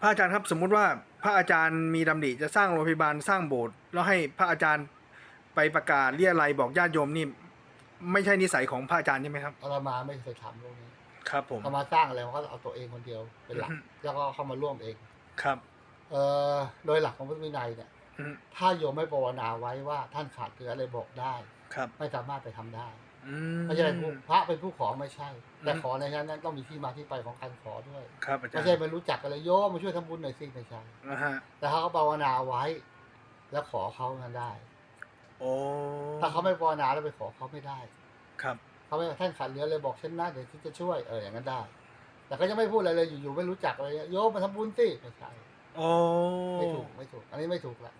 พระอาจารย์ครับสมมุติว่าพระอาจารย์มีดำริจะสร้างโรงพยาบาลสร้างโบสถ์แล้วให้พระอาจารย์ไปประกาศเรียอะไรยบอกญาติโยมนี่ไม่ใช่นิสัยของพระอาจารย์ใช่ไหมครับอาตมาไม่เคยทำตรงนี้ ครับผมอาตมาสร้างอะไรมันก็เอาตัวเองคนเดียวเป็นหลักอือฮึแล้วก็เข้ามาร่วมเองครับ เอ่อโดยหลักของพุทธวินัยเนี่ยอืมถ้าโยมไม่ภาวนาไว้ว่าท่านขาดเหลืออะไรบอกได้ ครับ ไม่สามารถไปทำได้อืมไม่ใช่เป็นผู้พระเป็นผู้ขอไม่ใช่ แต่อืมขอในนั้นนั้นต้องมีที่มาที่ไปของการขอด้วยครับอาจารไม่ย์ใช่ไม่รู้จักกันเลยโยมมาช่วยทำบุญหน่อยสิไม่ใช่นะฮะแต่ถ้าเขาภาวนาไว้ แล้วขอเขานั้นได้ โอ้ถ้าเขาไม่ภาวนาแล้วไปขอเขาไม่ได้ ครับ เขาไม่ท่านขาดเหลือเลยบอกฉันนะเดี๋ยวฉันจะช่วยเอออย่างนั้นได้ แต่ก็จะไม่พูดอะไรเลยอยู่ๆไม่รู้จักเลยโยมมาทำบุญสิไม่ใช่โอ้ไม่ถูกไม่ถูก อันนี้ไม่ถูกละ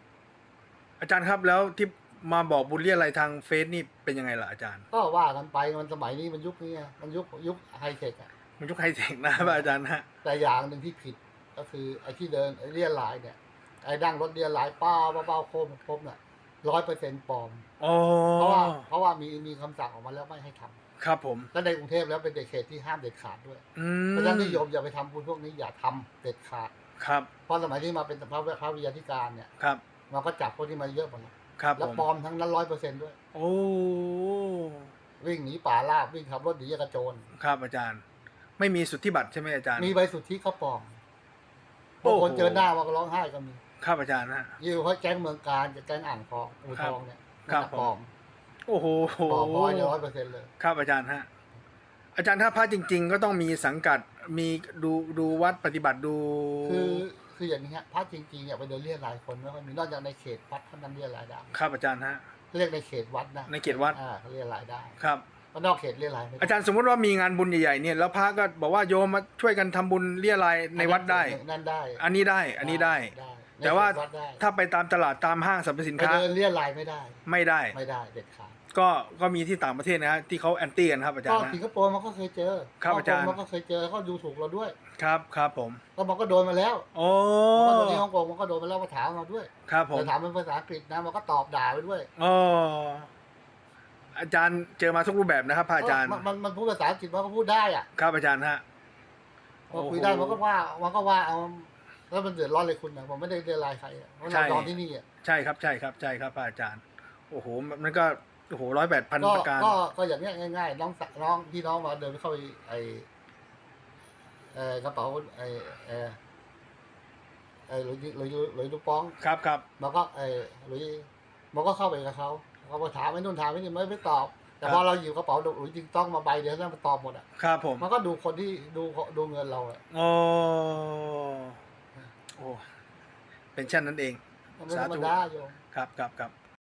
อาจารย์ครับแล้วที่ มาบอกบุญเรียอะไรยทางเฟซนี่เป็นยังไงล่ะอาจารย์ ก็ว่ากันไปมันสมัยนี้มันยุคนี้ไงมันยุคยุคไฮเทคอะมันยุคไฮเทคนะพระอาจารย์ฮะแต่อย่างหนึ่งที่ผิดก็คือไอ้ที่เดินไอ้เรียลายเนี่ยไอ้ดั้งรถเรียลายป้าเป้าๆโคมโคมน่ะร้อยเปอร์เซ็นต์ปลอมโอ้เพราะว่าเพราะว่ามีมีคำสั่งออกมาแล้วไม่ให้ทำครับผมแล้วในกรุงเทพแล้วเป็นเขตที่ห้ามเด็ดขาดด้วยอืมเพราะฉะนั้นนิยมอย่าไปทำบุญพวกนี้อย่าทำเด็ดขาด ครับเพราะสมัยที่มาเป็นพระพระวิทยาธิการเนี่ยครับมันก็จับพวกที่มาเยอะหมดแล้ว ครับแล้วผม ปลอมทั้งนั้นร้อยเปอร์เซ็นต์ด้วย โอ้วิ่งหนีป่าลาบวิ่งขับรถหนีกระโจน ครับอาจารย์ ไม่มีสุทธิบัตรใช่ไหมอาจารย์ มีใบสุทธิเขาปลอมโอ้บางโห คนเจอหน้ามาก็ร้องไห้ก็มีครับอาจารย์ฮะยี่เขาแก๊งเมืองการจะแก๊งอ่างทองอูทองเนี่ยครับปลอมโอ้โหปลอมร้อยร้อยเปอร์เซ็นต์เลย ครับอาจารย์ฮะอาจารย์ถ้าพระจริง ๆ ก็ต้องมีสังกัดมีดูดูวัดปฏิบัติดูคือ คืออย่างนี้ฮะพระจริงๆเนี่ยไปเดินเรียกรายคนไม่ค่อยมีนอกจากในเขตวัดเท่านั้นเรียกรายได้ครับอาจารย์ฮะเรียกในเขตวัดนะในเขตวัดอ่าเขาเรียกรายได้ครับเพราะนอกเขตเรียกรายไม่ได้อาจารย์สมมติว่ามีงานบุญใหญ่ๆเนี่ยแล้วพระก็บอกว่าโยมมาช่วยกันทำบุญเรียอะไรยในวัดได้นั่นได้ อันนี้ได้อันนี้ได้ได้แต่ว่าในเขตดได้ถ้าไปตามตลาดตามห้างสรรพสินไปค้าเดินเรียกรายไม่ได้ ไม่ได้ไม่ได้เด็ดขาด ก็ก็มีที่ต่างประเทศนะฮะที่เขาแอนตี้กันครับอาจารก็ย์นะ สิงคโปร์มันก็เคยเจอครับอาจารย์ ฮ่งกงมันก็เคยเจอเขาดูถูกเราด้วยครับครับผมก็มันก็โดนมาแล้วโอ้มันก็โดนที่ฮ่องกงมันก็โดนมาแล้วมาถามมาด้วยครับผมแต่ถามเป็นภาษาอังกฤษนะมันก็ตอบด่าไปด้วยโอ้อาจารย์เจอมาทุกรูปแบบนะครับพระอาจารย์ มันมันมันพูดภาษาอังกฤษมันก็พูดได้อะครับอาจารย์ฮะพอคุยได้มันก็ว่ามันก็ว่าเอาแล้วมันเดือดร้อนเลยคุณนะผมไม่ได้เดือดร้อนใครอะเพราะเรานอนที่นี่อะ ใช่ครับใช่ครับใช่ครับพระอาจารย์ โอ้โหมันก็ โอ้โหร้อยแปดพันก็ประการ ก็ก็อย่างเงี้ยง่าย ๆ น้องสะน้องพี่น้องมาเดินเข้าไปไอเออกระเป๋าไอเออไอหลุยหลุยหลุยลูกป้อง ครับครับ มันก็ไอหลุยมันก็เข้าไปกับเขาเขาไปถามไอ้นู่นถามไอ้นี่ไม่ไม่ตอบ แต่พอเราหยิบกระเป๋าหลุยจริงต้องมาใบเดียวนั่นมันตอบหมดอะครับผมมันก็ดูคนที่ดูดูเงินเราอะโอ้โอ้เป็นเช่นนั้นเอง มันไม่ธรรมดาโยม ครับครับครับ